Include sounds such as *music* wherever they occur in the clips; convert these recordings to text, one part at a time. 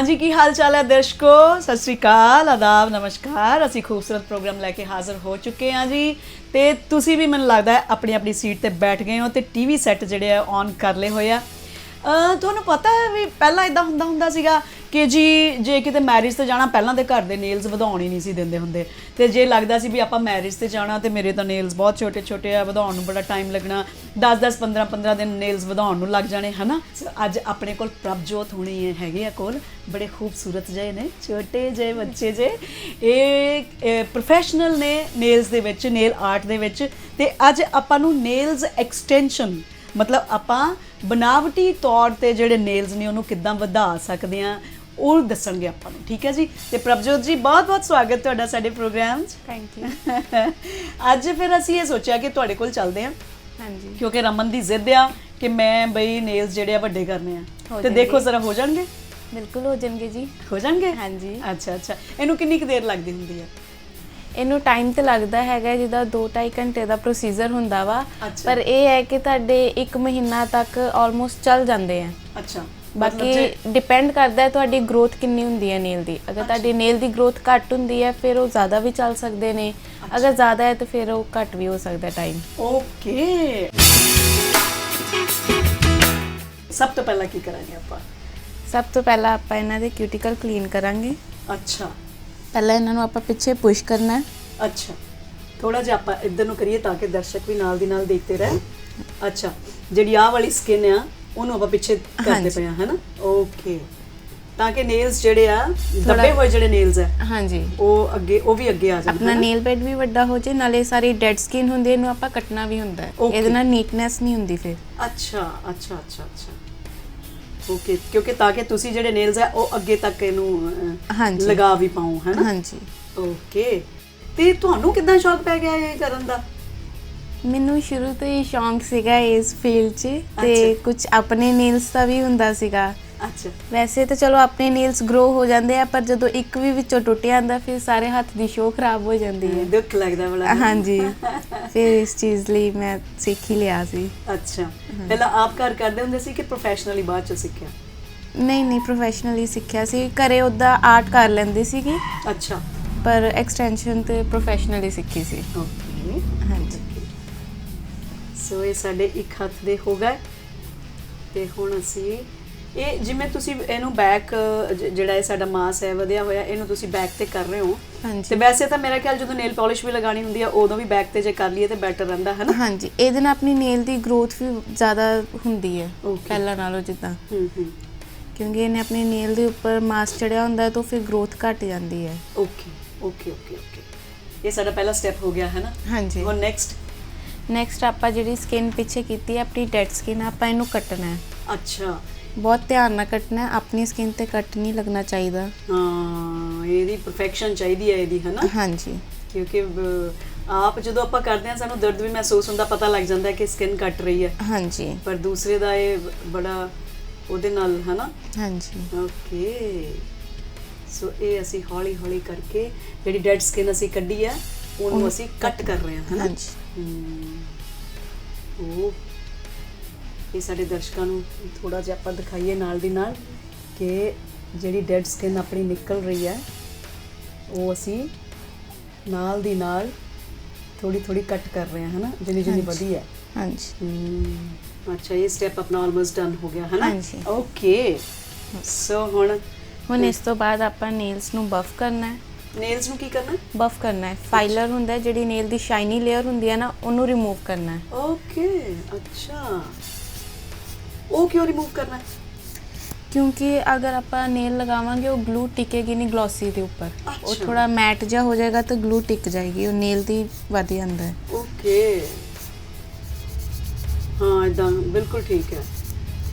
ਹਾਂਜੀ, ਕੀ ਹਾਲ ਚਾਲ ਹੈ ਦਰਸ਼ਕੋ? ਸਤਿ ਸ੍ਰੀ ਅਕਾਲ, ਆਦਾਬ, ਨਮਸਕਾਰ। ਅਸੀਂ ਖੂਬਸੂਰਤ ਪ੍ਰੋਗਰਾਮ ਲੈ ਕੇ ਹਾਜ਼ਰ ਹੋ ਚੁੱਕੇ ਹਾਂ ਜੀ। ਤੇ ਤੁਸੀਂ ਵੀ ਮੈਨੂੰ ਲੱਗਦਾ ਹੈ ਆਪਣੀ ਆਪਣੀ ਸੀਟ ਤੇ ਬੈਠ ਗਏ ਹੋ ਤੇ ਟੀਵੀ ਸੈੱਟ ਜਿਹੜੇ ਆ ਔਨ ਕਰ ਲਏ ਹੋਏ ਆ। ਤੁਹਾਨੂੰ ਪਤਾ ਹੈ ਵੀ ਪਹਿਲਾਂ ਇਦਾਂ ਹੁੰਦਾ ਹੁੰਦਾ ਸੀਗਾ ਕਿ ਜੀ, ਜੇ ਕਿਤੇ ਮੈਰਿਜ ਤੇ ਜਾਣਾ, ਪਹਿਲਾਂ ਦੇ ਘਰ ਦੇ ਨੇਲਸ ਵਧਾਉਣ ਹੀ ਨਹੀਂ ਸੀ ਦਿੰਦੇ ਹੁੰਦੇ। ਤੇ ਜੇ ਲੱਗਦਾ ਸੀ ਵੀ ਆਪਾਂ ਮੈਰਿਜ ਤੇ ਜਾਣਾ, ਤੇ ਮੇਰੇ ਤਾਂ ਨੇਲਸ ਬਹੁਤ ਛੋਟੇ ਛੋਟੇ ਆ, ਵਧਾਉਣ ਨੂੰ ਬੜਾ ਟਾਈਮ ਲੱਗਣਾ। 10 10 15 15 ਦਿਨ ਨੇਲਸ ਵਧਾਉਣ ਨੂੰ ਲੱਗ ਜਾਣੇ, ਹਨਾ? ਸੋ ਅੱਜ ਆਪਣੇ ਕੋਲ ਪ੍ਰਭਜੋਤ ਹੋਣੀ ਹੈਗੇ ਆ ਕੋਲ। ਬੜੇ ਖੂਬਸੂਰਤ ਜਿਹੇ ਨੇ, ਛੋਟੇ ਜਿਹੇ ਬੱਚੇ ਜੇ। ਇਹ ਪ੍ਰੋਫੈਸ਼ਨਲ ਨੇ ਨੇਲਸ ਦੇ ਵਿੱਚ ਨੇਲ ਆਰਟ ਦੇ ਵਿੱਚ। ਤੇ ਅੱਜ ਆਪਾਂ ਨੂੰ ਨੇਲਸ ਐਕਸਟੈਂਸ਼ਨ ਮਤਲਬ ਆਪਾਂ ਬਨਾਵਟੀ ਤੌਰ ਤੇ ਜਿਹੜੇ ਨੇਲਸ ਨੇ ਉਹਨੂੰ ਕਿੱਦਾਂ ਵਧਾ ਸਕਦੇ ਆ ਉਹ ਦੱਸਣਗੇ ਆਪਾਂ ਨੂੰ ਠੀਕ ਹੈ ਜੀ? ਤੇ ਪ੍ਰਭਜੋਤ ਜੀ ਬਹੁਤ ਬਹੁਤ ਸਵਾਗਤ ਤੁਹਾਡਾ ਸਾਡੇ ਪ੍ਰੋਗਰਾਮ 'ਚ। ਥੈਂਕ ਯੂ *laughs* ਅੱਜ ਫਿਰ ਅਸੀਂ ਇਹ ਸੋਚਿਆ ਕਿ ਤੁਹਾਡੇ ਕੋਲ ਚੱਲਦੇ ਹਾਂ। ਹਾਂਜੀ। ਕਿਉਂਕਿ ਰਮਨ ਦੀ ਜ਼ਿੱਦ ਆ ਕਿ ਮੈਂ ਬਈ ਨੇਲਸ ਜਿਹੜੇ ਆ ਵੱਡੇ ਕਰਨੇ ਆ। ਤੇ। ਦੇਖੋ ਜ਼ਰਾ ਹੋ ਜਾਣਗੇ? ਬਿਲਕੁਲ ਹੋ ਜਾਣਗੇ ਜੀ। ਹੋ ਜਾਣਗੇ? ਹਾਂਜੀ। ਅੱਛਾ ਅੱਛਾ। ਇਹਨੂੰ ਕਿੰਨੀ ਕੁ ਦੇਰ ਲੱਗਦੀ ਹੁੰਦੀ ਆ? ਇਹਨੂੰ ਟਾਈਮ ਤੇ ਲੱਗਦਾ ਹੈਗਾ ਜਿਹਦਾ 2-2.5 ਘੰਟੇ ਦਾ ਪ੍ਰੋਸੀਜਰ ਹੁੰਦਾ ਵਾ। ਪਰ ਇਹ ਹੈ ਕਿ ਤੁਹਾਡੇ 1 ਮਹੀਨਾ ਤੱਕ ਆਲਮੋਸਟ ਚੱਲ ਜਾਂਦੇ ਆ। ਅੱਛਾ। ਬਾਕੀ ਡਿਪੈਂਡ ਕਰਦਾ ਹੈ ਤੁਹਾਡੀ ਗਰੋਥ ਕਿੰਨੀ ਹੁੰਦੀ ਹੈ ਨੇਲ ਦੀ। ਅਗਰ ਤੁਹਾਡੀ ਨੇਲ ਦੀ ਗਰੋਥ ਘੱਟ ਹੁੰਦੀ ਹੈ ਫਿਰ ਉਹ ਜ਼ਿਆਦਾ ਵੀ ਚੱਲ ਸਕਦੇ ਨੇ। ਅਗਰ ਜ਼ਿਆਦਾ ਹੈ ਤਾਂ ਫਿਰ ਉਹ ਘੱਟ ਵੀ ਹੋ ਸਕਦਾ ਟਾਈਮ ਓਕੇ ਸਭ ਤੋਂ ਪਹਿਲਾਂ ਕੀ ਕਰਾਂਗੇ ਆਪਾਂ? ਸਭ ਤੋਂ ਪਹਿਲਾਂ ਆਪਾਂ ਇਹਨਾਂ ਦੇ ਕਿਊਟੀਕਲ ਕਲੀਨ ਕਰਾਂਗੇ। ਅੱਛਾ। ਪਹਿਲਾਂ ਇਹਨਾਂ ਨੂੰ ਆਪਾਂ ਪਿੱਛੇ ਪੁਸ਼ ਕਰਨਾ ਹੈ। ਅੱਛਾ। ਥੋੜਾ ਜਿਹਾ ਆਪਾਂ ਇੱਧਰ ਨੂੰ ਕਰੀਏ ਤਾਂ ਕਿ ਦਰਸ਼ਕ ਵੀ ਨਾਲ ਦੀ ਨਾਲ ਦੇਖਦੇ ਰਹਿਣ। ਅੱਛਾ। ਜਿਹੜੀ ਆਹ ਵਾਲੀ ਸਕਿਨ ਆ ਉਹਨੂੰ ਆਪਾਂ ਪਿੱਛੇ ਕਰਦੇ। ਪਏ ਆ ਹੈਨਾ ਓਕੇ ਤਾਂ ਕਿ ਨੇਲਸ ਜਿਹੜੇ ਆ ਦੱਬੇ ਹੋਏ ਜਿਹੜੇ ਨੇਲਸ ਆ ਹਾਂਜੀ। ਉਹ ਅੱਗੇ ਉਹ ਵੀ ਅੱਗੇ ਆ ਜਾਣ ਆਪਣਾ? ਨੇਲ ਬੈਡ ਵੀ ਵੱਡਾ ਹੋ ਜੇ ਨਾਲੇ ਸਾਰੀ ਡੈਡ ਸਕਿਨ ਹੁੰਦੀ ਇਹਨੂੰ ਆਪਾਂ ਕੱਟਣਾ ਵੀ ਹੁੰਦਾ ਹੈ. ਇਹਦੇ ਨਾਲ ਨੀਟਨੈਸ ਨਹੀਂ ਹੁੰਦੀ ਫਿਰ। ਅੱਛਾ ਅੱਛਾ ਅੱਛਾ ਅੱਛਾ। ਓਕੇ ਕਿਉਂਕਿ ਤਾਂ ਕਿ ਤੁਸੀਂ ਜਿਹੜੇ ਨੇਲਸ ਆ ਉਹ ਅੱਗੇ ਤੱਕ ਇਹਨੂੰ ਹਾਂਜੀ। ਲਗਾ ਵੀ ਪਾਓ ਹੈਨਾ ਹਾਂਜੀ। ਓਕੇ ਤੇ ਤੁਹਾਨੂੰ ਕਿੱਦਾਂ ਸ਼ੌਕ ਪੈ ਗਿਆ ਇਹ ਕਰਨ ਦਾ? ਮੈਨੂੰ ਸ਼ੁਰੂ ਤੋਂ ਹੀ ਸ਼ੌਂਕ ਸੀਗਾ ਇਸ ਫੀਲਡ 'ਚ ਤੇ। ਕੁਝ ਆਪਣੇ ਨੇਲਸ ਦਾ ਵੀ ਹੁੰਦਾ ਸੀਗਾ। ਅੱਛਾ। ਵੈਸੇ ਤਾਂ ਚਲੋ ਆਪਣੇ ਨੇਲਸ ਗਰੋ ਹੋ ਜਾਂਦੇ ਆ ਪਰ ਜਦੋਂ ਇੱਕ ਵੀ ਵਿੱਚੋਂ ਟੁੱਟ ਜਾਂਦਾ ਫਿਰ ਸਾਰੇ ਹੱਥ ਦੀ ਸ਼ੋਅ ਖਰਾਬ ਹੋ ਜਾਂਦੀ ਹੈ। ਦੁੱਖ ਲੱਗਦਾ ਬੜਾ। ਹਾਂਜੀ। *laughs* ਫਿਰ ਇਸ ਚੀਜ਼ ਲਈ ਮੈਂ ਸਿੱਖ ਹੀ ਲਿਆ ਸੀ। ਅੱਛਾ। ਪਹਿਲਾਂ ਆਪ ਘਰ ਕਰਦੇ ਹੁੰਦੇ ਸੀ ਕਿ ਪ੍ਰੋਫੈਸ਼ਨਲੀ ਬਾਅਦ ਚ ਸਿੱਖਿਆ? ਨਹੀਂ ਨਹੀਂ ਪ੍ਰੋਫੈਸ਼ਨਲੀ ਸਿੱਖਿਆ ਸੀ। ਘਰੇ ਉਹਦਾ ਆਰਟ ਕਰ ਲੈਂਦੀ ਸੀਗੀ। ਅੱਛਾ। ਪਰ ਐਕਸਟੈਂਸ਼ਨ ਤੇ ਪ੍ਰੋਫੈਸ਼ਨਲੀ ਸਿੱਖੀ ਸੀ। ਓਕੇ ਹਾਂਜੀ। ਸੋ ਇਹ ਸਾਡੇ ਇੱਕ ਹੱਥ ਦੇ ਹੋ ਗਏ। ਤੇ ਹੁਣ ਅਸੀਂ ਇਹ ਜਿਵੇਂ ਤੁਸੀਂ ਇਹਨੂੰ ਬੈਕ ਜਿਹੜਾ ਇਹ ਸਾਡਾ ਮਾਸ ਹੈ ਵਧਿਆ ਹੋਇਆ ਇਹਨੂੰ ਤੁਸੀਂ ਬੈਕ ਤੇ ਕਰ ਰਹੇ ਹੋ। ਤੇ ਵੈਸੇ ਤਾਂ ਮੇਰਾ ਖਿਆਲ ਜਦੋਂ ਨੇਲ ਪਾਲਿਸ਼ ਵੀ ਲਗਾਣੀ ਹੁੰਦੀ ਆ ਉਦੋਂ ਵੀ ਬੈਕ ਤੇ ਜੇ ਕਰ ਲਈਏ ਤੇ ਬੈਟਰ ਰਹਿੰਦਾ ਹੈ ਨਾ ਹਾਂਜੀ ਇਹਦੇ ਨਾਲ ਆਪਣੀ ਨੇਲ ਦੀ ਗਰੋਥ ਵੀ ਜ਼ਿਆਦਾ ਹੁੰਦੀ ਹੈ. ਪਹਿਲਾਂ ਨਾਲੋਂ ਜਿੱਦਾਂ। ਹੂੰ ਹੂੰ। ਕਿਉਂਕਿ ਇਹਨੇ ਆਪਣੀ ਨੇਲ ਦੇ ਉੱਪਰ ਮਾਸ ਚੜਿਆ ਹੁੰਦਾ ਹੈ ਤਾਂ ਫਿਰ ਗਰੋਥ ਘਟ ਜਾਂਦੀ ਹੈ। ਓਕੇ ਓਕੇ ਓਕੇ ਓਕੇ ਇਹ ਸਾਡਾ ਪਹਿਲਾ ਸਟੈਪ ਹੋ ਗਿਆ ਹੈ ਨਾ ਹਾਂਜੀ। ਹੁਣ ਨੈਕਸਟ ਨੈਕਸਟ ਆਪਾਂ ਜਿਹੜੀ ਸਕਿਨ ਪਿੱਛੇ ਕੀਤੀ ਹੈ ਆਪਣੀ ਡੈਡ ਸਕਿਨ ਆਪਾਂ ਇਹਨੂੰ ਕੱਟਣਾ ਹੈ। ਅੱਛਾ। ਬਹੁਤ ਧਿਆਨ ਨਾਲ ਕੱਟਣਾ ਹੈ ਆਪਣੀ ਸਕਿਨ ਤੇ ਕੱਟ ਨਹੀਂ ਲੱਗਣਾ ਚਾਹੀਦਾ। ਹਾਂ ਇਹਦੀ ਪਰਫੈਕਸ਼ਨ ਚਾਹੀਦੀ ਹੈ ਇਹਦੀ ਹੈ ਨਾ ਹਾਂਜੀ। ਕਿਉਂਕਿ ਅਹ, ਆਪ ਜਦੋਂ ਆਪਾਂ ਕਰਦੇ ਹਾਂ ਸਾਨੂੰ ਦਰਦ ਵੀ ਮਹਿਸੂਸ ਹੁੰਦਾ ਪਤਾ ਲੱਗ ਜਾਂਦਾ ਹੈ ਕਿ ਸਕਿਨ ਕੱਟ ਰਹੀ ਹੈ। ਹਾਂਜੀ। ਪਰ ਦੂਸਰੇ ਦਾ ਇਹ ਬੜਾ ਉਹਦੇ ਨਾਲ ਹੈ ਨਾ ਹਾਂਜੀ। ਓਕੇ ਸੋ ਇਹ ਅਸੀਂ ਹੌਲੀ ਹੌਲੀ ਕਰਕੇ ਜਿਹੜੀ ਡੈਡ ਸਕਿਨ ਅਸੀਂ ਕੱਢੀ ਹੈ ਉਹਨੂੰ ਅਸੀਂ ਕੱਟ ਕਰ ਰਹੇ ਹਾਂ ਹੈ ਨਾ ਹਾਂਜੀ ਉਹ ਇਹ ਸਾਡੇ ਦਰਸ਼ਕਾਂ ਨੂੰ ਥੋੜਾ ਜਿਹਾ ਆਪਾਂ ਦਿਖਾਈਏ ਨਾਲ ਦੀ ਨਾਲ ਕਿ ਜਿਹੜੀ ਡੈਡ ਸਕਿਨ ਆਪਣੀ ਨਿਕਲ ਰਹੀ ਹੈ ਉਹ ਅਸੀਂ ਨਾਲ ਦੀ ਨਾਲ ਥੋੜੀ ਥੋੜੀ ਕੱਟ ਕਰ ਰਹੇ ਹਾਂ ਹਨਾ? ਜਿੰਨੀ ਜਿੰਨੀ। ਵਧੀ ਹੈ। ਹਾਂਜੀ। ਅੱਛਾ ਇਹ ਸਟੈਪ ਆਪਣਾ ਆਲਮੋਸਟ ਡਨ ਹੋ ਗਿਆ ਹਨਾ। ਓਕੇ ਸੋ ਹੁਣ ਹੁਣ ਇਸ ਤੋਂ ਬਾਅਦ ਆਪਾਂ ਨੇਲਸ ਨੂੰ ਬਫ ਕਰਨਾ ਹੈ। ਨੇਲਸ ਨੂੰ ਕੀ ਕਰਨਾ? ਬਫ ਕਰਨਾ ਹੈ। ਫਾਈਲਰ ਹੁੰਦਾ ਹੈ ਜਿਹੜੀ ਨੇਲ ਦੀ ਸ਼ਾਈਨੀ ਲੇਅਰ ਹੁੰਦੀ ਹੈ ਨਾ ਉਹਨੂੰ ਰਿਮੂਵ ਕਰਨਾ ਹੈ। ਓਕੇ ਅੱਛਾ। ਉਹ ਕਿਉਂ ਰਿਮੂਵ ਕਰਨਾ? ਹੈ ਕਿਉਂਕਿ ਅਗਰ ਆਪਾਂ ਨੇਲ ਲਗਾਵਾਂਗੇ ਉਹ ਗਲੂ ਟਿਕੇਗੀ ਨਹੀਂ ਗਲੋਸੀ ਦੇ ਉੱਪਰ। ਉਹ ਅੱਛਾ। ਥੋੜਾ ਮੈਟ ਜਿਹਾ ਹੋ ਜਾਏਗਾ ਤਾਂ ਗਲੂ ਟਿਕ ਜਾਏਗੀ ਉਹ ਨੇਲ ਦੀ ਵਧ ਜਾਂਦਾ ਹੈ। ਓਕੇ ਹਾਂ ਇਦਾਂ ਬਿਲਕੁਲ ਠੀਕ ਹੈ।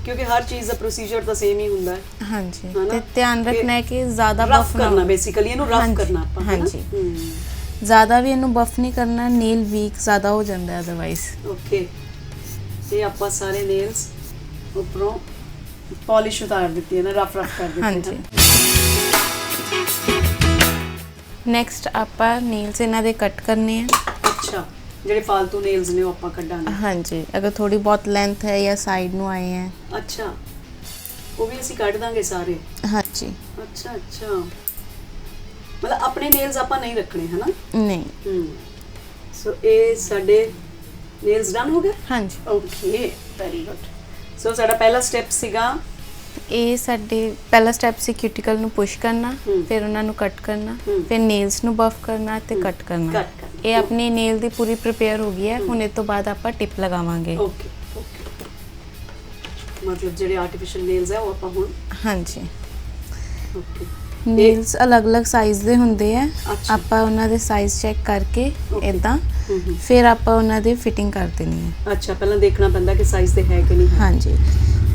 ਕਿਉਂਕਿ ਹਰ ਚੀਜ਼ ਦਾ ਪ੍ਰੋਸੀਜਰ ਤਾਂ ਸੇਮ ਹੀ ਹੁੰਦਾ ਹੈ। ਹਾਂਜੀ। ਹਨਾ? ਤੇ ਧਿਆਨ ਕਿ ਰੱਖਣਾ ਹੈ ਕਿ ਜ਼ਿਆਦਾ ਰਫ ਬਫ ਨਾ ਕਰਨਾ ਬੇਸਿਕਲੀ ਇਹਨੂੰ ਰਫ ਹਾਂਜੀ, ਕਰਨਾ ਆਪਾਂ ਹੈ ਨਾ? ਹਾਂਜੀ। ਹਮ, ਜ਼ਿਆਦਾ ਵੀ ਇਹਨੂੰ ਬਫ ਨਹੀਂ ਕਰਨਾ ਨੇਲ ਵੀਕ ਜ਼ਿਆਦਾ ਹੋ ਜਾਂਦਾ ਹੈ ਅਦਰਵਾਈਜ਼ ਓਕੇ ਤੇ ਆਪਾਂ ਸਾਰੇ ਨੇਲਸ ਉੱਪਰੋਂ ਪਾਲਿਸ਼ ਉਤਾਰ ਦਿੱਤੀ ਹੈ ਨਾ ਰਫ ਰਫ ਕਰ ਦਿੱਤੇ ਹਾਂਜੀ। ਨੈਕਸਟ ਆਪਾਂ ਨੇਲਸ ਇਹਨਾਂ ਦੇ ਕੱਟ ਕਰਨੇ ਆ। ਅੱਛਾ ਜਿਹੜੇ ਫालतू ਨੇਲਸ ਨੇ ਉਹ ਆਪਾਂ ਕੱਢਾਂਗੇ। ਹਾਂਜੀ ਅਗਰ ਥੋੜੀ ਬਹੁਤ ਲੈਂਥ ਹੈ ਜਾਂ ਸਾਈਡ ਨੂੰ ਆਏ ਹੈ। ਅੱਛਾ ਉਹ ਵੀ ਅਸੀਂ ਕੱਢ ਦਾਂਗੇ ਸਾਰੇ? ਹਾਂਜੀ। ਅੱਛਾ ਅੱਛਾ। ਮਤਲਬ ਆਪਣੇ ਨੇਲਸ ਆਪਾਂ ਨਹੀਂ ਰੱਖਣੇ ਹਨਾ? ਨਹੀਂ। ਹਮ ਸੋ ਇਹ ਸਾਡੇ ਨੇਲਸ ਡਨ ਹੋ ਗਏ? ਹਾਂਜੀ। ਓਕੇ ਵੈਰੀ ਗੁੱਡ ਸੋ ਸਾਡਾ ਪਹਿਲਾ ਸਟੈਪ ਸੀਗਾ ਇਹ ਸਾਡੇ ਪਹਿਲਾ ਸਟੈਪ ਸੀ ਕਿਊਟੀਕਲ ਨੂੰ ਪੁਸ਼ ਕਰਨਾ। ਫਿਰ ਉਹਨਾਂ ਨੂੰ ਕੱਟ ਕਰਨਾ। ਫਿਰ ਨੇਲਸ ਨੂੰ ਬਫ ਕਰਨਾ ਤੇ ਕੱਟ ਕਰਨਾ। ਇਹ ਆਪਣੀ ਨੇਲ ਦੀ ਪੂਰੀ ਪ੍ਰਿਪੇਅਰ ਹੋ ਗਈ ਹੈ। ਹੁਣ ਇਹ ਤੋਂ ਬਾਅਦ ਆਪਾਂ ਟਿਪ ਲਗਾਵਾਂਗੇ। ਓਕੇ ਓਕੇ ਮਤਲਬ ਜਿਹੜੇ ਆਰਟੀਫੀਸ਼ੀਅਲ ਨੇਲਸ ਹੈ ਉਹ ਆਪਾਂ ਹੁਣ ਹਾਂਜੀ। ਓਕੇ ਨੇਲਸ ਅਲੱਗ-ਅਲੱਗ ਸਾਈਜ਼ ਦੇ ਹੁੰਦੇ ਆ। ਅੱਛਾ। ਆਪਾਂ ਉਹਨਾਂ ਦੇ ਸਾਈਜ਼ ਚੈੱਕ ਕਰਕੇ Okay. ਇਦਾਂ ਹਮ ਹਮ ਫਿਰ ਆਪਾਂ ਉਹਨਾਂ ਦੀ ਫਿਟਿੰਗ ਕਰ ਦੇਣੀ ਹੈ ਅੱਛਾ ਪਹਿਲਾਂ ਦੇਖਣਾ ਪੈਂਦਾ ਕਿ ਸਾਈਜ਼ ਤੇ ਹੈ ਕਿ ਨਹੀਂ ਹੈ। ਹਾਂਜੀ।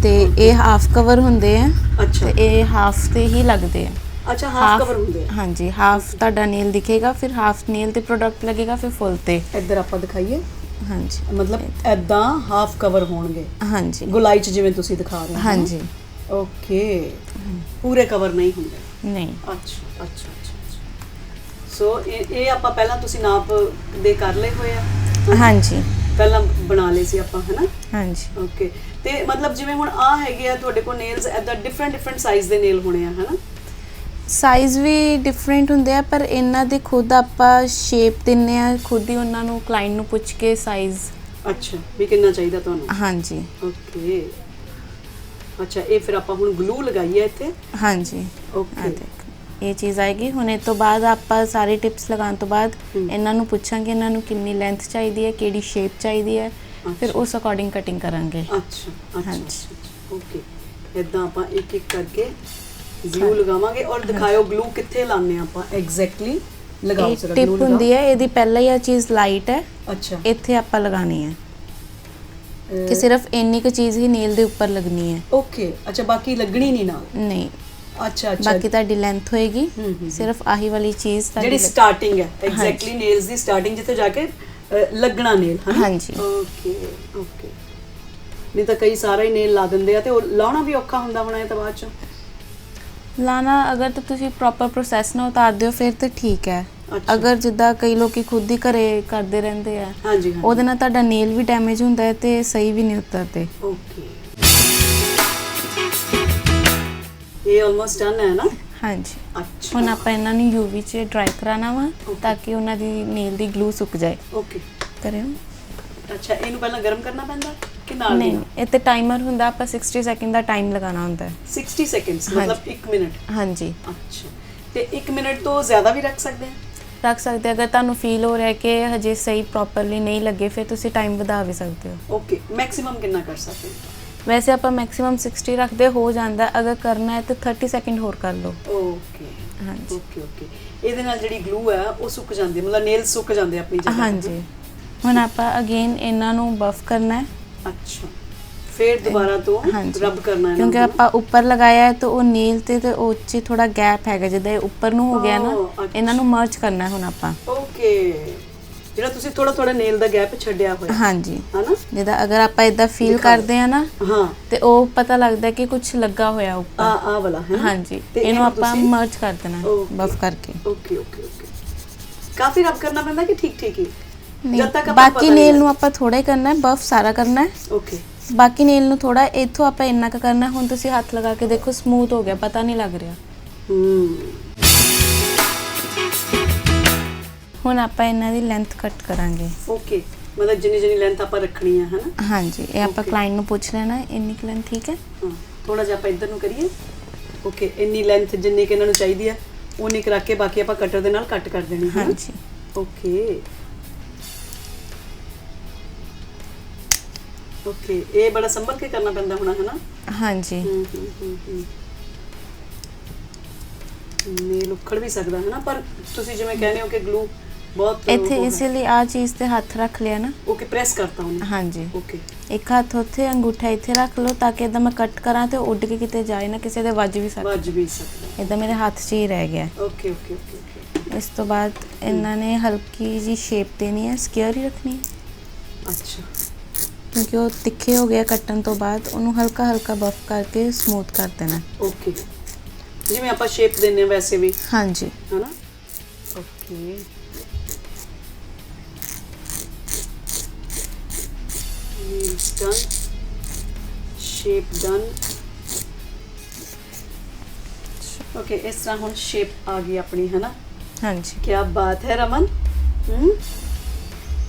ਤੇ ਇਹ ਹਾਫ ਕਵਰ ਹੁੰਦੇ ਆ। ਅੱਛਾ। ਤੇ ਇਹ ਹਾਫ ਤੇ ਹੀ ਲੱਗਦੇ ਆ। ਅੱਛਾ ਹਾਫ ਕਵਰ ਹੁੰਦੇ ਆ। ਹਾਂਜੀ ਹਾਫ ਤੁਹਾਡਾ ਨੇਲ ਦਿਖੇਗਾ ਫਿਰ ਹਾਫ ਨੇਲ ਤੇ ਪ੍ਰੋਡਕਟ ਲੱਗੇਗਾ ਫਿਰ ਫੁੱਲ ਤੇ। ਇੱਧਰ ਆਪਾਂ ਦਿਖਾਈਏ। ਹਾਂਜੀ। ਮਤਲਬ ਐਦਾਂ ਹਾਫ ਕਵਰ ਹੋਣਗੇ। ਹਾਂਜੀ। ਗੁਲਾਈ ਚ ਜਿਵੇਂ ਤੁਸੀਂ ਦਿਖਾ ਰਹੇ ਹੋ। ਹਾਂਜੀ। ਓਕੇ ਪੂਰੇ ਕਵਰ ਨਹੀਂ ਹੁੰਦੇ। ਨਹੀਂ। ਅੱਛਾ ਅੱਛਾ ਅੱਛਾ। ਸੋ ਇਹ ਇਹ ਆਪਾਂ ਪਹਿਲਾਂ ਤੁਸੀਂ ਨਾਪ ਦੇ ਕਰ ਲਏ ਹੋਏ ਆ। ਹਾਂਜੀ। ਪਹਿਲਾਂ ਬਣਾ ਲਏ ਸੀ ਆਪਾਂ ਹਨਾ? ਹਾਂਜੀ। ਓਕੇ ਤੇ ਮਤਲਬ ਜਿਵੇਂ ਹੁਣ ਆ ਹੈਗੇ ਆ ਤੁਹਾਡੇ ਕੋਲ ਨੇਲਸ ਐਦਾਂ ਡਿਫਰੈਂਟ ਡਿਫਰੈਂਟ ਸਾਈਜ਼ ਦੇ ਨੇਲ ਹੋਣੇ ਆ ਹਨਾ? ਸਾਈਜ਼ ਵੀ ਡਿਫਰੈਂਟ ਹੁੰਦੇ ਆ ਪਰ ਇਹਨਾਂ ਦੇ ਖੁਦ ਆਪਾਂ ਸ਼ੇਪ ਦਿੰਨੇ ਆ ਖੁਦ ਹੀ ਉਹਨਾਂ ਨੂੰ ਕਲਾਇੰਟ ਨੂੰ ਪੁੱਛ ਕੇ ਸਾਈਜ਼ ਅੱਛਾ ਵੀ ਕਿੰਨਾ ਚਾਹੀਦਾ ਤੁਹਾਨੂੰ? ਹਾਂਜੀ। ਓਕੇ ਅੱਛਾ ਇਹ ਫਿਰ ਆਪਾਂ ਹੁਣ ਗਲੂ ਲਗਾਈ ਹੈ ਇੱਥੇ? ਹਾਂਜੀ। ਆ ਦੇਖ ਇਹ ਚੀਜ਼ ਆਏਗੀ। ਹੁਣ ਇਹ ਤੋਂ ਬਾਅਦ ਆਪਾਂ ਸਾਰੇ ਟਿਪਸ ਲਗਾਉਣ ਤੋਂ ਬਾਅਦ। ਇਹਨਾਂ ਨੂੰ ਪੁੱਛਾਂਗੇ ਇਹਨਾਂ ਨੂੰ ਕਿੰਨੀ ਲੈਂਥ ਚਾਹੀਦੀ ਹੈ ਕਿਹੜੀ ਸ਼ੇਪ ਚਾਹੀਦੀ ਹੈ ਫਿਰ। ਉਸ ਅਕੋਰਡਿੰਗ ਕਟਿੰਗ ਕਰਾਂਗੇ। ਅੱਛਾ ਅੱਛਾ ਹਾਂਜੀ। ਓਕੇ ਇਦਾਂ ਆਪਾਂ ਇੱਕ ਇੱਕ ਕਰਕੇ ਗਲੂ ਲਗਾਵਾਂਗੇ ਔਰ ਦਿਖਾਇਓ ਗਲੂ ਕਿੱਥੇ ਲਾਣੇ ਆਪਾਂ। ਐਗਜ਼ੈਕਟਲੀ ਲਗਾਓ ਇਹ ਜ਼ਰਾ ਟਿਪ। ਹੁੰਦੀ ਹੈ ਇਹਦੀ ਪਹਿਲਾਂ ਹੀ ਆ ਚੀਜ਼ ਲਾਈਟ ਹੈ। ਅੱਛਾ। ਇੱਥੇ ਆਪਾਂ ਲਗਾਣੀ ਹੈ। ਕਿ ਸਿਰਫ ਇੰਨੀ ਕੁ ਚੀਜ਼ ਹੀ ਨੇਲ ਦੇ ਉੱਪਰ ਲੱਗਣੀ ਹੈ। ਓਕੇ ਅੱਛਾ ਬਾਕੀ ਲੱਗਣੀ ਨਹੀਂ ਨਾਲ? ਨਹੀਂ। ਅੱਛਾ ਅੱਛਾ। ਬਾਕੀ ਤੁਹਾਡੀ ਲੈਂਥ ਹੋਏਗੀ। ਸਿਰਫ ਆਹੀ ਵਾਲੀ ਚੀਜ਼ ਤੁਹਾਡੀ ਜਿਹੜੀ ਸਟਾਰਟਿੰਗ ਹੈ ਐਗਜ਼ੈਕਟਲੀ ਨੇਲਸ ਦੀ ਸਟਾਰਟਿੰਗ ਜਿੱਥੇ ਜਾ ਕੇ ਲੱਗਣਾ ਨੇਲ ਹਾਂਜੀ। ਓਕੇ ਓਕੇ ਨਹੀਂ ਤਾਂ ਕਈ ਸਾਰਾ ਹੀ ਨੇਲ ਲਾ ਦਿੰਦੇ ਆ ਤੇ ਉਹ ਲਾਉਣਾ ਵੀ ਔਖਾ ਹੁੰਦਾ ਹੋਣਾ ਇਹ ਤਾਂ ਬਾਅਦ ਚ। ਲਾਣਾ ਅਗਰ ਤਾਂ ਤੁਸੀਂ ਪ੍ਰੋਪਰ ਪ੍ਰੋਸੈਸ ਨਾਲ ਉਤਾਰ ਦਿਓ ਫਿਰ ਤਾਂ ਠੀਕ ਹੈ। ਅੱਛਾ। ਅਗਰ ਜਿੱਦਾਂ ਕਈ ਲੋਕੀ ਖੁਦ ਹੀ ਘਰੇ ਕਰਦੇ ਰਹਿੰਦੇ ਆ ਹਾਂਜੀ ਹਾਂ ਉਹਦੇ ਨਾਲ ਤੁਹਾਡਾ ਨੇਲ ਵੀ ਡੈਮੇਜ ਹੁੰਦਾ ਹੈ ਤੇ ਸਹੀ ਵੀ ਨਹੀਂ ਉਤਰਦੇ ਓਕੇ ਇਹ ਆਲਮੋਸਟ ਡਨ ਹੈ ਨਾ? ਹਾਂਜੀ। ਅੱਛਾ। ਹੁਣ ਆਪਾਂ ਇਹਨਾਂ ਨੂੰ ਯੂਵੀ 'ਚ ਡਰਾਈ ਕਰਾਣਾ ਵਾ. ਤਾਂ ਕਿ ਉਹਨਾਂ ਦੀ ਨੇਲ ਦੀ ਗਲੂ ਸੁੱਕ ਜਾਏ। ਓਕੇ ਕਰਿਓ। ਅੱਛਾ ਇਹਨੂੰ ਪਹਿਲਾਂ ਗਰਮ ਕਰਨਾ ਪੈਂਦਾ ਕਿ ਨਾਲ ਨਹੀਂ ਇਹ ਤੇ ਟਾਈਮਰ ਹੁੰਦਾ ਆਪਾਂ 60 ਸੈਕਿੰਡ ਦਾ ਟਾਈਮ ਲਗਾਉਣਾ ਹੁੰਦਾ। ਹੈ 60 ਸੈਕਿੰਡਸ। ਮਤਲਬ 1 ਮਿੰਟ। ਹਾਂਜੀ। ਅੱਛਾ। ਤੇ 1 ਮਿੰਟ ਤੋਂ ਜ਼ਿਆਦਾ ਵੀ ਰੱਖ ਸਕਦੇ ਹਾਂ? ਰੱਖ ਸਕਦੇ ਅਗਰ ਤੁਹਾਨੂੰ ਫੀਲ ਹੋ ਰਿਹਾ ਕਿ ਹਜੇ ਸਹੀ ਪ੍ਰੋਪਰਲੀ ਨਹੀਂ ਲੱਗੇ ਫਿਰ ਤੁਸੀਂ ਟਾਈਮ ਵਧਾ ਵੀ ਸਕਦੇ ਹੋ। ਓਕੇ ਮੈਕਸਿਮਮ ਕਿੰਨਾ ਕਰ ਸਕਦੇ ਹਾਂ? ਵੈਸੇ ਆਪਾਂ ਮੈਕਸਿਮਮ 60 ਰੱਖਦੇ ਹੋ ਜਾਂਦਾ। ਹੈ। ਅਗਰ ਕਰਨਾ ਹੈ ਤਾਂ 30 ਸੈਕਿੰਡ ਹੋਰ ਕਰ ਲਓ। ਓਕੇ ਹਾਂਜੀ। ਓਕੇ ਓਕੇ ਇਹਦੇ ਨਾਲ ਜਿਹੜੀ ਗਲੂ ਹੈ ਉਹ ਸੁੱਕ ਜਾਂਦੀ ਹੈ। ਮਤਲਬ ਨੇਲ ਸੁੱਕ ਜਾਂਦੇ ਆਪਣੀ ਜਗ੍ਹਾ ਤੇ। ਹਾਂਜੀ। ਹੁਣ ਆਪਾਂ ਅਗੇਨ ਇਹਨਾਂ ਨੂੰ ਬਫ ਕਰਨਾ ਹੈ। ਅੱਛਾ। ਫਿਰ ਦੁਬਾਰਾ ਤੋਂ ਹਾਂਜੀ। ਰਬ ਕਰਨਾ ਹੈ ਕਿਉਂਕਿ ਆਪਾਂ ਉੱਪਰ ਲਗਾਇਆ ਹੈ ਤਾਂ ਉਹ ਨੀਲ ਤੇ ਤੇ ਉਹ 'ਚ ਥੋੜਾ ਗੈਪ ਹੈਗਾ ਜਿੱਦਾਂ ਇਹ ਉੱਪਰ ਨੂੰ ਹੋ ਗਿਆ ਨਾ ਅੱਛਾ। ਇਹਨਾਂ ਨੂੰ ਮਰਜ ਕਰਨਾ ਹੈ ਹੁਣ ਆਪਾਂ। ਓਕੇ ਜਿਹੜਾ ਤੁਸੀਂ ਥੋੜਾ ਥੋੜਾ ਨੇਲ ਦਾ ਗੈਪ ਛੱਡਿਆ ਹੋਇਆ। ਹਾਂਜੀ। ਹਨਾ? ਜਿੱਦਾਂ ਅਗਰ ਆਪਾਂ ਇਦਾਂ ਫੀਲ ਦਿਖਾਓ। ਕਰਦੇ ਆ ਨਾ ਹਾਂ। ਤੇ ਉਹ ਪਤਾ ਲੱਗਦਾ ਕਿ ਕੁਝ ਲੱਗਾ ਹੋਇਆ ਆ ਉੱਪਰ ਆ ਵਾਲਾ ਹੈ ਨਾ? ਹਾਂਜੀ। ਤੇ ਇਹਨੂੰ ਆਪਾਂ ਤੁਸੀਂ- ਮਰਜ ਕਰ ਦੇਣਾ Okay. ਬਫ ਕਰਕੇ। ਓਕੇ ਓਕੇ ਓਕੇ ਕਾਫੀ ਰਬ ਕਰਨਾ ਪੈਂਦਾ ਕਿ ਠੀਕ ਠੀਕ ਹੀ? ਨਹੀਂ, ਜਦ ਤੱਕ ਆਪਾਂ ਬਾਕੀ ਨੇਲ ਨੂੰ ਆਪਾਂ ਥੋੜਾ ਹੀ ਕਰਨਾ ਹੈ ਬਫ ਸਾਰਾ ਕਰਨਾ ਹੈ। ਓਕੇ ਬਾਕੀ ਨੇਲ ਨੂੰ ਥੋੜਾ ਇੱਥੋਂ ਆਪਾਂ ਇੰਨਾ ਕੁ ਕਰਨਾ। ਹੁਣ ਤੁਸੀਂ ਹੱਥ ਲਗਾ ਕੇ ਦੇਖੋ ਸਮੂਥ ਹੋ ਗਿਆ ਪਤਾ ਨਹੀਂ ਲੱਗ ਰਿਹਾ। ਹੂੰ। ਹੁਣ ਆਪਾਂ ਇਹਨਾਂ ਦੀ ਲੈਂਥ ਕੱਟ ਕਰਾਂਗੇ। ਓਕੇ ਮਤਲਬ ਜਿੰਨੀ ਜਿੰਨੀ ਲੈਂਥ ਆਪਾਂ ਰੱਖਣੀ ਹੈ ਹਨਾ? ਹਾਂਜੀ ਇਹ ਆਪਾਂ Okay. ਕਲਾਇੰਟ ਨੂੰ ਪੁੱਛ ਲੈਣਾ ਇੰਨੀ ਕੁ ਲੈਂਥ ਠੀਕ ਹੈ? ਹਾਂ ਥੋੜਾ ਜਿਹਾ ਆਪਾਂ ਇੱਧਰ ਨੂੰ ਕਰੀਏ। ਓਕੇ ਇੰਨੀ ਲੈਂਥ ਜਿੰਨੀ ਕਿ ਇਹਨਾਂ ਨੂੰ ਚਾਹੀਦੀ ਹੈ ਉਨੀ ਕੁ ਰੱਖ ਕੇ ਬਾਕੀ ਆਪਾਂ ਕਟਰ ਦੇ ਨਾਲ ਕੱਟ ਕਰ ਦੇਣੀ ਹੈ ਹਾਂਜੀ। ਓਕੇ ਓਕੇ ਇਹ ਬੜਾ ਸੰਭਲ ਕੇ ਕਰਨਾ ਪੈਂਦਾ ਹੋਣਾ ਹੈ ਨਾ ਹਾਂਜੀ। ਹੂੰ ਹੂੰ ਹੂੰ ਹੂੰ। ਨੇਲ ਉਖੜ ਵੀ ਸਕਦਾ ਹੈ ਨਾ ਪਰ ਤੁਸੀਂ ਜਿਵੇਂ ਕਹਿੰਦੇ ਹੋ ਕਿ ਗਲੂ ਬਹੁਤ ਇੱਥੇ ਇਸੇ ਲਈ ਆ ਚੀਜ਼ ਤੇ ਹੱਥ ਰੱਖ ਲਿਆ ਨਾ। ਓਕੇ ਪ੍ਰੈਸ ਕਰਤਾ ਉਹਨੇ। ਹਾਂਜੀ। ਓਕੇ ਇੱਕ ਹੱਥ ਉੱਥੇ ਅੰਗੂਠਾ ਇੱਥੇ ਰੱਖ ਲਓ ਤਾਂ ਕਿ ਇਦਾਂ ਮੈਂ ਕੱਟ ਕਰਾਂ ਤੇ ਉੱਡ ਕੇ ਕਿਤੇ ਜਾਏ ਨਾ ਕਿਸੇ ਦੇ ਵੱਜ ਵੀ ਸਕੇ ਵੱਜ ਵੀ ਸਕਦਾ। ਇਦਾਂ ਮੇਰੇ ਹੱਥ 'ਚ ਹੀ ਰਹਿ ਗਿਆ। ਓਕੇ ਓਕੇ ਓਕੇ ਓਕੇ ਇਸ ਤੋਂ ਬਾਅਦ ਇਹਨਾਂ ਨੇ ਹਲਕੀ ਜੀ ਸ਼ੇਪ ਦੇਣੀ ਹੈ ਸਕੁਅਰ ਹੀ ਰੱਖਣੀ ਹੈ। ਅੱਛਾ। ਕਿਉਂਕਿ ਉਹ ਤਿੱਖੇ ਹੋ ਗਿਆ ਕੱਟਣ ਤੋਂ ਬਾਅਦ ਉਹਨੂੰ ਹਲਕਾ ਹਲਕਾ ਬਫ ਕਰਕੇ ਸਮੂਥ ਕਰ ਦੇਣਾ। ਓਕੇ ਜਿਵੇਂ ਆਪਾਂ ਸ਼ੇਪ ਦਿੰਨੇ ਆ ਵੈਸੇ ਵੀ। ਹਾਂਜੀ। ਹਨਾ? Okay nails done. Shape done. Okay ਇਸ ਤਰ੍ਹਾਂ ਹੁਣ ਸ਼ੇਪ ਆ ਗਈ ਆਪਣੀ ਹੈ ਨਾ ਹਾਂਜੀ। ਕੀ ਬਾਤ ਹੈ ਰਮਨ। ਹੂੰ?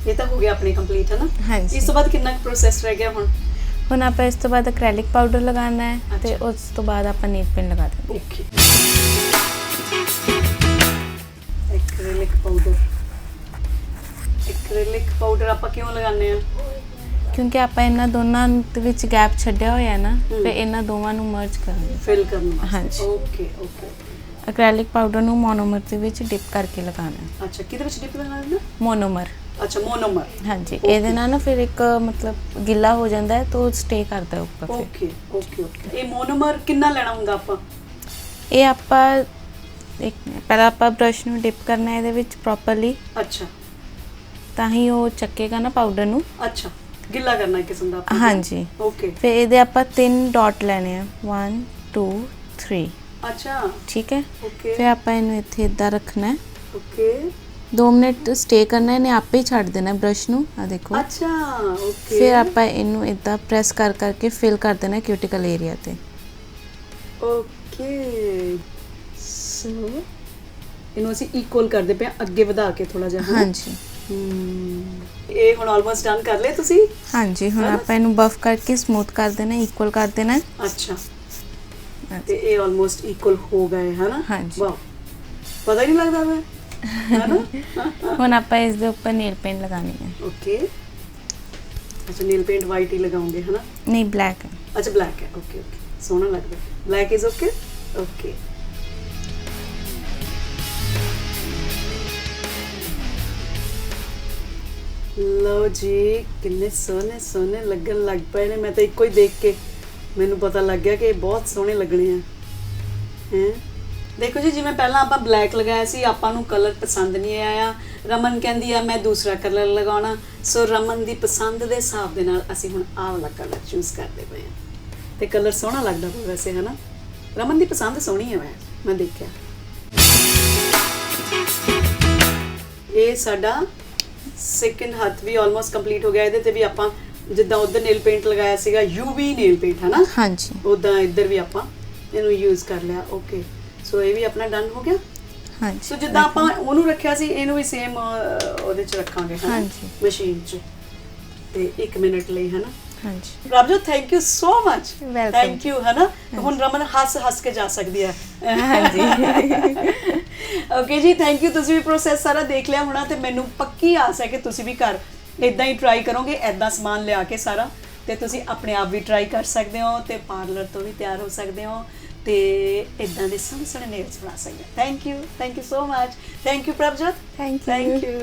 ਇਹ ਤਾਂ ਹੋ ਗਿਆ ਆਪਣੀ ਕੰਪਲੀਟ ਹੈ ਨਾ ਹਾਂਜੀ। ਇਸ ਤੋਂ ਬਾਅਦ ਕਿੰਨਾ ਪ੍ਰੋਸੈਸ ਰਹਿ ਗਿਆ ਹੁਣ? ਹੁਣ ਆਪਾਂ ਇਸ ਤੋਂ ਬਾਅਦ ਐਕ੍ਰੈਲਿਕ ਪਾਊਡਰ ਲਗਾਉਣਾ ਹੈ ਤੇ ਅੱਛਾ। ਉਸ ਤੋਂ ਬਾਅਦ ਆਪਾਂ ਨੀਲ ਪੇਂਟ ਲਗਾ ਦੇਣਾ। Okay acrylic powder acrylic powder ਆਪਾਂ ਕਿਉਂ ਲਗਾਉਂਦੇ ਆ ਕਿਉਂਕਿ ਆਪਾਂ ਇਹਨਾਂ ਦੋਨਾਂ ਦੇ ਵਿੱਚ ਗੈਪ ਛੱਡਿਆ ਹੋਇਆ ਹੈ ਨਾ ਹਮ। ਫਿਰ ਇਹਨਾਂ ਦੋਵਾਂ ਨੂੰ ਮਰਜ ਕਰਾਂਗੇ ਫਿਲ ਕਰਨ ਹਾਂਜੀ। ਓਕੇ ਓਕੇ ਐਕ੍ਰੈਲਿਕ ਪਾਊਡਰ ਨੂੰ ਮੋਨੋਮਰ ਦੇ ਵਿੱਚ ਡਿਪ ਕਰਕੇ ਲਗਾਉਣਾ ਹੈ। ਅੱਛਾ ਕਿਹਦੇ ਵਿੱਚ ਡਿਪ ਲਗਾਉਣਾ ਹੈ? ਮੋਨੋਮਰ ਅੱਛਾ ਮੋਨੋਮਰ। ਹਾਂਜੀ. ਇਹਦੇ ਨਾਲ ਨਾ ਫਿਰ ਇੱਕ ਮਤਲਬ ਗਿੱਲਾ ਹੋ ਜਾਂਦਾ ਹੈ ਤਾਂ ਸਟੇ ਕਰਦਾ ਹੈ ਉੱਪਰ ਫਿਰ। ਓਕੇ ਓਕੇ ਓਕੇ ਇਹ ਮੋਨੋਮਰ ਕਿੰਨਾ ਲੈਣਾ ਹੁੰਦਾ ਆਪਾਂ? ਇਹ ਆਪਾਂ ਇੱਕ ਪਹਿਲਾਂ ਆਪਾਂ ਬ੍ਰਸ਼ ਨੂੰ ਡਿਪ ਕਰਨਾ ਹੈ ਇਹਦੇ ਵਿੱਚ ਪ੍ਰੋਪਰਲੀ ਅੱਛਾ। ਤਾਂ ਹੀ ਉਹ ਚੱਕੇਗਾ ਨਾ ਪਾਊਡਰ ਨੂੰ। ਅੱਛਾ ਗਿੱਲਾ ਕਰਨਾ ਹੈ ਕਿਸਮ ਦਾ ਆਪਾਂ। ਹਾਂਜੀ। ਓਕੇ ਫਿਰ ਇਹਦੇ ਆਪਾਂ ਤਿੰਨ ਡਾਟ ਲੈਣੇ ਆ। 1 2 3 ਅੱਛਾ। ਠੀਕ ਹੈ? ਓਕੇ ਫਿਰ ਆਪਾਂ ਇਹਨੂੰ ਇੱਥੇ ਇਦਾਂ ਰੱਖਣਾ ਹੈ। ਓਕੇ 2 ਮਿੰਟ ਸਟੇ ਕਰਨਾ ਇਹਨੇ ਆਪੇ ਹੀ ਛੱਡ ਦੇਣਾ ਬ੍ਰਸ਼ ਨੂੰ। ਆ ਦੇਖੋ। ਅੱਛਾ ਓਕੇ ਫਿਰ ਆਪਾਂ ਇਹਨੂੰ ਇਦਾਂ ਪ੍ਰੈਸ ਕਰ ਕਰਕੇ ਫਿਲ ਕਰ ਦੇਣਾ ਕਿਊਟੀਕਲ ਏਰੀਆ ਤੇ। ਓਕੇ ਸੋ ਇਹਨੂੰ ਅਸੀਂ ਇਕੁਅਲ ਕਰਦੇ ਪਏ ਅੱਗੇ ਵਧਾ ਕੇ ਥੋੜਾ ਜਿਹਾ ਹਨਾ? ਹਾਂਜੀ। ਇਹ ਹੁਣ ਆਲਮੋਸਟ ਡਨ ਕਰ ਲਿਆ ਤੁਸੀਂ? ਹਾਂਜੀ ਹੁਣ ਹਨਾ? ਆਪਾਂ ਇਹਨੂੰ ਬਫ ਕਰਕੇ ਸਮੂਥ ਕਰ ਦੇਣਾ ਇਕੁਅਲ ਕਰ ਦੇਣਾ। ਅੱਛਾ। ਤੇ ਇਹ ਆਲਮੋਸਟ ਇਕੁਅਲ ਹੋ ਗਏ ਹੈ ਨਾ ਹਾਂਜੀ। ਵਾਹ ਪਤਾ ਹੀ ਨਹੀਂ ਲੱਗਦਾ ਵੇ ਹੁਣ ਆਪਾਂ ਇਸ ਦੇ ਉੱਪਰ ਨੇਲ ਪੇਂਟ ਲਗਾਣੀ ਹੈ ਓਕੇ ਅੱਛਾ ਨੀਲ ਪੇਂਟ ਵਾਈਟ ਹੀ ਲਗਾਉਂਗੇ ਹੈ ਨਾ ਨਹੀਂ ਬਲੈਕ ਅੱਛਾ ਬਲੈਕ ਹੈ ਓਕੇ ਓਕੇ ਸੋਹਣਾ ਲੱਗਦਾ ਬਲੈਕ ਇਜ਼ ਓਕੇ ਓਕੇ ਲਓ ਜੀ ਕਿੰਨੇ ਸੋਹਣੇ ਸੋਹਣੇ ਲੱਗਣ ਲੱਗ ਪਏ ਨੇ ਮੈਂ ਤਾਂ ਇੱਕੋ ਹੀ ਦੇਖ ਕੇ ਮੈਨੂੰ ਪਤਾ ਲੱਗ ਗਿਆ ਕਿ ਇਹ ਬਹੁਤ ਸੋਹਣੇ ਲੱਗਣੇ ਆ ਹੈ ਦੇਖੋ ਜੀ ਜਿਵੇਂ ਪਹਿਲਾਂ ਆਪਾਂ ਬਲੈਕ ਲਗਾਇਆ ਸੀ ਆਪਾਂ ਨੂੰ ਕਲਰ ਪਸੰਦ ਨਹੀਂ ਆਇਆ। ਰਮਨ ਕਹਿੰਦੀ ਆ ਮੈਂ ਦੂਸਰਾ ਕਲਰ ਲਗਾਉਣਾ। ਸੋ ਰਮਨ ਦੀ ਪਸੰਦ ਦੇ ਹਿਸਾਬ ਦੇ ਨਾਲ ਅਸੀਂ ਹੁਣ ਆਹ ਵਾਲਾ ਕਲਰ ਚੂਜ਼ ਕਰਦੇ ਪਏ ਹਾਂ। ਤੇ ਕਲਰ ਸੋਹਣਾ ਲੱਗਦਾ ਪਿਆ ਵੈਸੇ ਹਨਾ? ਰਮਨ ਦੀ ਪਸੰਦ ਸੋਹਣੀ ਹੈ ਮੈਂ ਮੈਂ ਦੇਖਿਆ। ਇਹ ਸਾਡਾ ਸੈਕਿੰਡ ਹੱਥ ਵੀ ਆਲਮੋਸਟ ਕੰਪਲੀਟ ਹੋ ਗਿਆ। ਇਹਦੇ ਤੇ ਵੀ ਆਪਾਂ ਜਿੱਦਾਂ ਉਧਰ ਨੇਲ ਪੇਂਟ ਲਗਾਇਆ ਸੀਗਾ ਯੂਵੀ ਨੇਲ ਪੇਂਟ ਹਨਾ? ਹਾਂਜੀ। ਉਦਾਂ ਇੱਧਰ ਵੀ ਆਪਾਂ ਇਹਨੂੰ ਯੂਜ਼ ਕਰ ਲਿਆ। ਓਕੇ ਸੋ ਇਹ ਵੀ ਆਪਣਾ ਡਨ ਹੋ ਗਿਆ? ਹਾਂਜੀ ਸੋ ਜਿੱਦਾਂ ਆਪਾਂ ਉਹਨੂੰ ਰੱਖਿਆ ਸੀ ਇਹਨੂੰ ਵੀ ਸੇਮ ਉਹਦੇ ਚ ਰੱਖਾਂਗੇ ਹਾਂਜੀ। ਮਸ਼ੀਨ ਚ। ਤੇ 1 ਮਿੰਟ ਲਈ ਹਨਾ? ਹਾਂਜੀ। Prabhjot thank you so much. Thank you ਹਨਾ? ਹੁਣ ਰਮਨ ਹੱਸ ਹੱਸ ਕੇ ਜਾ ਸਕਦੀ ਹੈ। ਹਾਂਜੀ। *laughs* ਓਕੇ ਜੀ ਥੈਂਕ ਯੂ ਤੁਸੀਂ ਵੀ ਪ੍ਰੋਸੈਸ ਸਾਰਾ ਦੇਖ ਲਿਆ ਹੋਣਾ ਤੇ ਮੈਨੂੰ ਪੱਕੀ ਆਸ ਹੈ ਕਿ ਤੁਸੀਂ ਵੀ ਘਰ ਇਦਾਂ ਹੀ ਟਰਾਈ ਕਰੋਗੇ ਐਦਾਂ ਸਮਾਨ ਲਿਆ ਕੇ ਸਾਰਾ। ਤੇ ਤੁਸੀਂ ਆਪਣੇ ਆਪ ਵੀ ਟਰਾਈ ਕਰ ਸਕਦੇ ਹੋ ਤੇ ਪਾਰਲਰ ਤੋਂ ਵੀ ਤਿਆਰ ਹੋ ਸਕਦੇ ਹੋ। ਤੇ ਇਦਾਂ ਦੇ ਸੋਹਣੇ ਸੋਹਣੇ ਨੇਲਸ ਬਣਾ ਸਕਦੇ ਹੋ। Thank you thank you so much thank you Prabhjot Thank you. Thank you